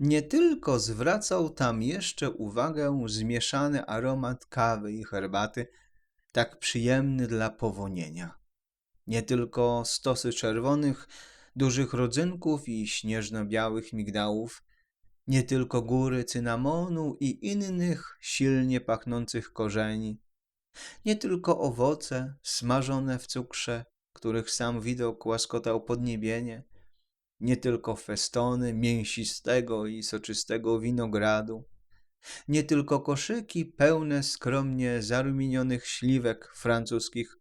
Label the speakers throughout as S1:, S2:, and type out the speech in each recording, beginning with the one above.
S1: Nie tylko zwracał tam jeszcze uwagę zmieszany aromat kawy i herbaty, tak przyjemny dla powonienia. Nie tylko stosy czerwonych, dużych rodzynków i śnieżno-białych migdałów, nie tylko góry cynamonu i innych silnie pachnących korzeni, nie tylko owoce smażone w cukrze, których sam widok łaskotał podniebienie, nie tylko festony mięsistego i soczystego winogradu, nie tylko koszyki pełne skromnie zarumienionych śliwek francuskich,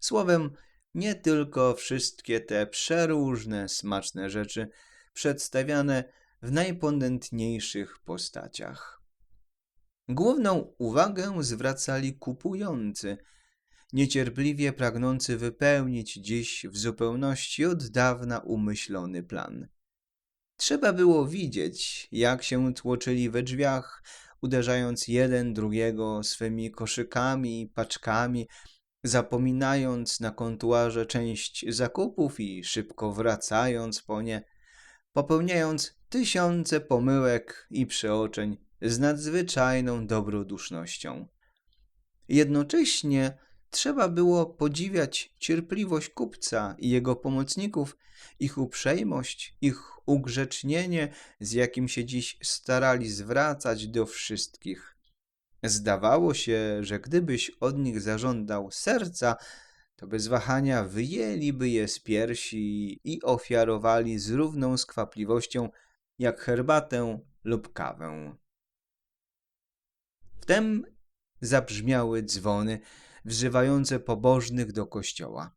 S1: słowem, nie tylko wszystkie te przeróżne, smaczne rzeczy przedstawiane w najpondętniejszych postaciach. Główną uwagę zwracali kupujący, niecierpliwie pragnący wypełnić dziś w zupełności od dawna umyślony plan. Trzeba było widzieć, jak się tłoczyli we drzwiach, uderzając jeden drugiego swymi koszykami i paczkami, zapominając na kontuarze część zakupów i szybko wracając po nie, popełniając tysiące pomyłek i przeoczeń z nadzwyczajną dobrodusznością. Jednocześnie trzeba było podziwiać cierpliwość kupca i jego pomocników, ich uprzejmość, ich ugrzecznienie, z jakim się dziś starali zwracać do wszystkich. Zdawało się, że gdybyś od nich zażądał serca, to bez wahania wyjęliby je z piersi i ofiarowali z równą skwapliwością jak herbatę lub kawę. Wtem zabrzmiały dzwony wzywające pobożnych do kościoła.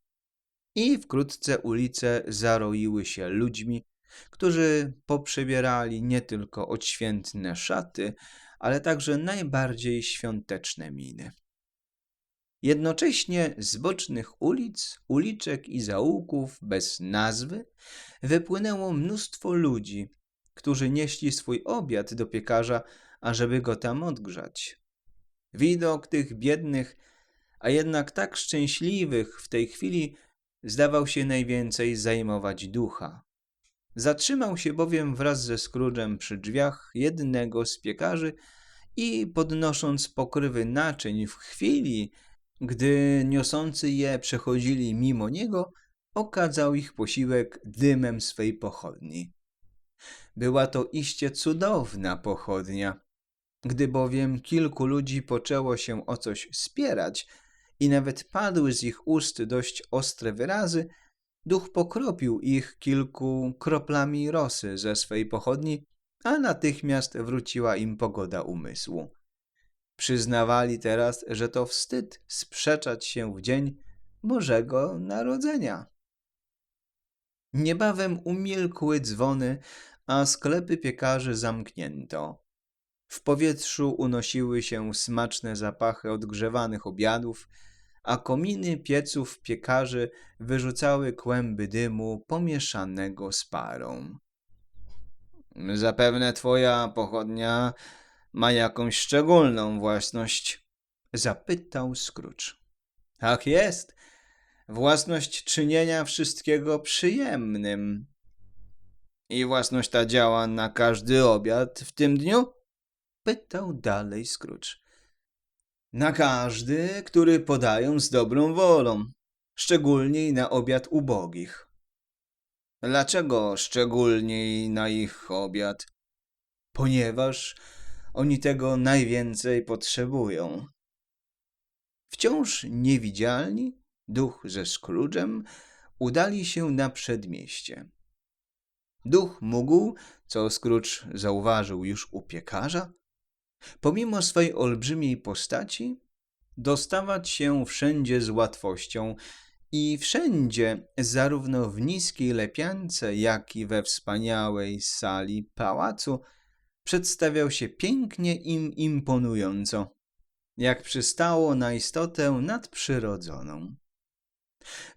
S1: I wkrótce ulice zaroiły się ludźmi, którzy poprzebierali nie tylko odświętne szaty, ale także najbardziej świąteczne miny. Jednocześnie z bocznych ulic, uliczek i zaułków bez nazwy wypłynęło mnóstwo ludzi, którzy nieśli swój obiad do piekarza, ażeby go tam odgrzać. Widok tych biednych, a jednak tak szczęśliwych w tej chwili zdawał się najwięcej zajmować ducha. Zatrzymał się bowiem wraz ze Scrooge'em przy drzwiach jednego z piekarzy i podnosząc pokrywy naczyń w chwili, gdy niosący je przechodzili mimo niego, okadzał ich posiłek dymem swej pochodni. Była to iście cudowna pochodnia. Gdy bowiem kilku ludzi poczęło się o coś spierać i nawet padły z ich ust dość ostre wyrazy, duch pokropił ich kilku kroplami rosy ze swej pochodni, a natychmiast wróciła im pogoda umysłu. Przyznawali teraz, że to wstyd sprzeczać się w dzień Bożego Narodzenia. Niebawem umilkły dzwony, a sklepy piekarzy zamknięto. W powietrzu unosiły się smaczne zapachy odgrzewanych obiadów, a kominy pieców piekarzy wyrzucały kłęby dymu pomieszanego z parą. Zapewne twoja pochodnia ma jakąś szczególną własność? Zapytał Scrooge. Tak jest. Własność czynienia wszystkiego przyjemnym. I własność ta działa na każdy obiad w tym dniu? Pytał dalej Scrooge. Na każdy, który podają z dobrą wolą, szczególniej na obiad ubogich. Dlaczego szczególniej na ich obiad? Ponieważ oni tego najwięcej potrzebują. Wciąż niewidzialni, duch ze Scrooge'em udali się na przedmieście. Duch mógł, co Scrooge zauważył już u piekarza, pomimo swej olbrzymiej postaci, dostawać się wszędzie z łatwością i wszędzie, zarówno w niskiej lepiance, jak i we wspaniałej sali pałacu, przedstawiał się pięknie im imponująco, jak przystało na istotę nadprzyrodzoną.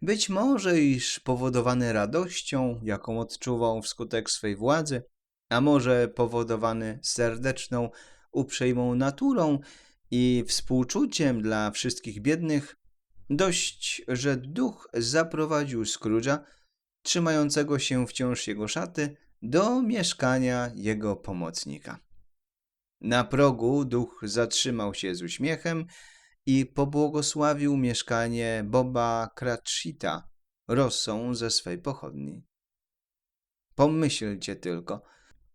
S1: Być może, iż powodowany radością, jaką odczuwał wskutek swej władzy, a może powodowany serdeczną, uprzejmą naturą i współczuciem dla wszystkich biednych, dość, że duch zaprowadził Scrooge'a, trzymającego się wciąż jego szaty, do mieszkania jego pomocnika. Na progu duch zatrzymał się z uśmiechem i pobłogosławił mieszkanie Boba Cratchita rosą ze swej pochodni. Pomyślcie tylko,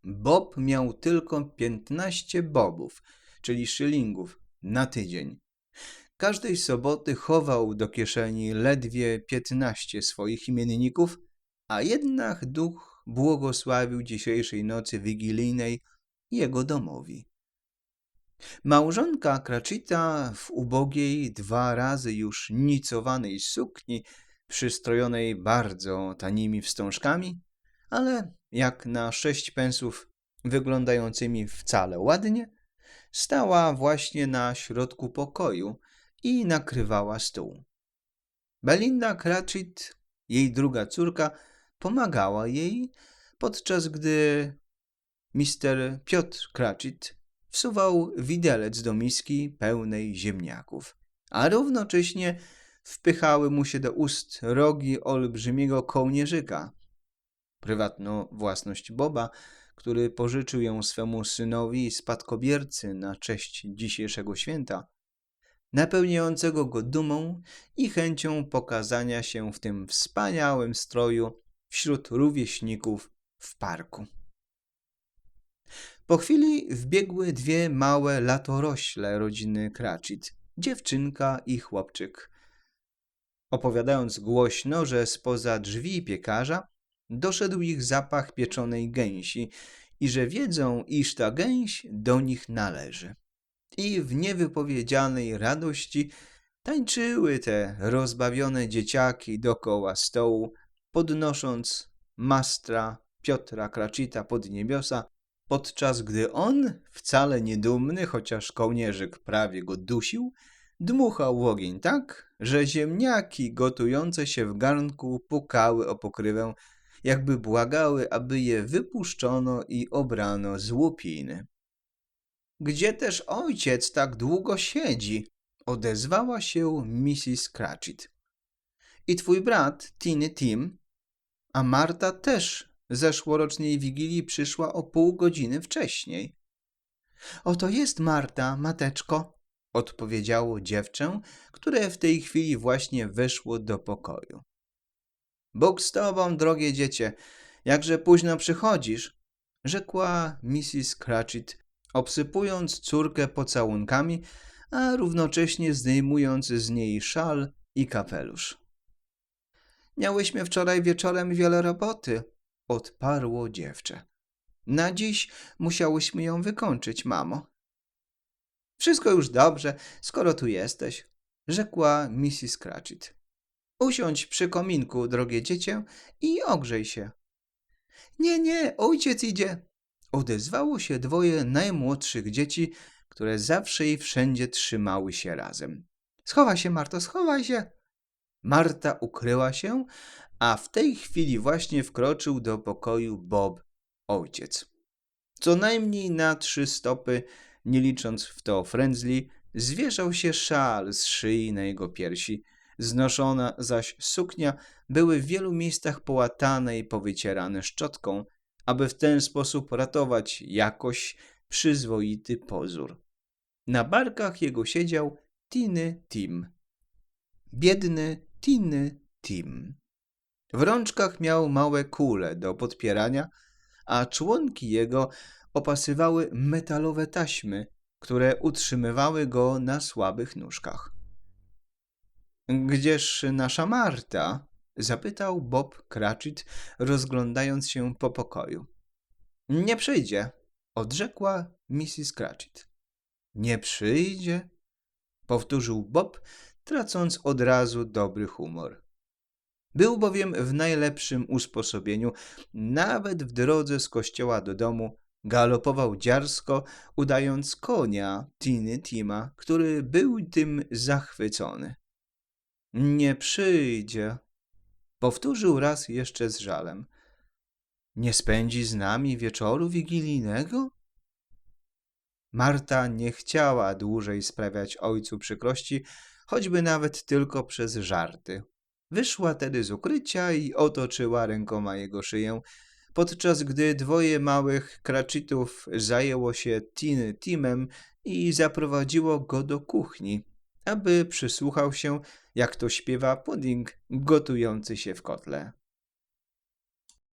S1: Bob miał tylko 15 bobów, czyli szylingów, na tydzień. Każdej soboty chował do kieszeni ledwie 15 swoich imienników, a jednak duch błogosławił dzisiejszej nocy wigilijnej jego domowi. Małżonka Cratchita w ubogiej, dwa razy już nicowanej sukni, przystrojonej bardzo tanimi wstążkami, ale jak na sześć pensów wyglądającymi wcale ładnie, stała właśnie na środku pokoju i nakrywała stół. Belinda Cratchit, jej druga córka, pomagała jej, podczas gdy Mr. Piotr Cratchit wsuwał widelec do miski pełnej ziemniaków, a równocześnie wpychały mu się do ust rogi olbrzymiego kołnierzyka, prywatną własność Boba, który pożyczył ją swemu synowi spadkobiercy na cześć dzisiejszego święta, napełniającego go dumą i chęcią pokazania się w tym wspaniałym stroju wśród rówieśników w parku. Po chwili wbiegły dwie małe latorośle rodziny Cratchit, dziewczynka i chłopczyk. Opowiadając głośno, że spoza drzwi piekarza doszedł ich zapach pieczonej gęsi i że wiedzą, iż ta gęś do nich należy. I w niewypowiedzianej radości tańczyły te rozbawione dzieciaki dokoła stołu, podnosząc mastra Piotra Cratchita pod niebiosa, podczas gdy on, wcale niedumny, chociaż kołnierzyk prawie go dusił, dmuchał ogień tak, że ziemniaki gotujące się w garnku pukały o pokrywę, jakby błagały, aby je wypuszczono i obrano z łupiny. Gdzie też ojciec tak długo siedzi? Odezwała się Mrs. Cratchit. I twój brat, Tiny Tim, a Marta też zeszłorocznej wigilii przyszła o pół godziny wcześniej. Oto jest Marta, mateczko, odpowiedziało dziewczę, które w tej chwili właśnie weszło do pokoju. Bóg z tobą, drogie dziecię, jakże późno przychodzisz, rzekła Mrs. Cratchit, obsypując córkę pocałunkami, a równocześnie zdejmując z niej szal i kapelusz. Miałyśmy wczoraj wieczorem wiele roboty, odparło dziewczę. Na dziś musiałyśmy ją wykończyć, mamo. Wszystko już dobrze, skoro tu jesteś, rzekła Mrs. Cratchit. Usiądź przy kominku, drogie dziecię, i ogrzej się. Nie, nie, ojciec idzie. Odezwało się dwoje najmłodszych dzieci, które zawsze i wszędzie trzymały się razem. Schowaj się, Marto, schowaj się. Marta ukryła się, a w tej chwili właśnie wkroczył do pokoju Bob, ojciec. Co najmniej na trzy stopy, nie licząc w to Friendly, zwieszał się szal z szyi na jego piersi, znoszona zaś suknia były w wielu miejscach połatane i powycierane szczotką, aby w ten sposób ratować jakoś przyzwoity pozór. Na barkach jego siedział Tiny Tim. Biedny Tiny Tim. W rączkach miał małe kule do podpierania, a członki jego opasywały metalowe taśmy, które utrzymywały go na słabych nóżkach. Gdzież nasza Marta? zapytał Bob Cratchit, rozglądając się po pokoju. Nie przyjdzie, odrzekła Mrs. Cratchit. Nie przyjdzie? powtórzył Bob, tracąc od razu dobry humor. Był bowiem w najlepszym usposobieniu, nawet w drodze z kościoła do domu galopował dziarsko, udając konia Tiny Tima, który był tym zachwycony. Nie przyjdzie, powtórzył raz jeszcze z żalem. Nie spędzi z nami wieczoru wigilijnego? Marta nie chciała dłużej sprawiać ojcu przykrości, choćby nawet tylko przez żarty. Wyszła tedy z ukrycia i otoczyła rękoma jego szyję, podczas gdy dwoje małych Cratchitów zajęło się Tiny Timem i zaprowadziło go do kuchni, aby przysłuchał się, jak to śpiewa pudding gotujący się w kotle.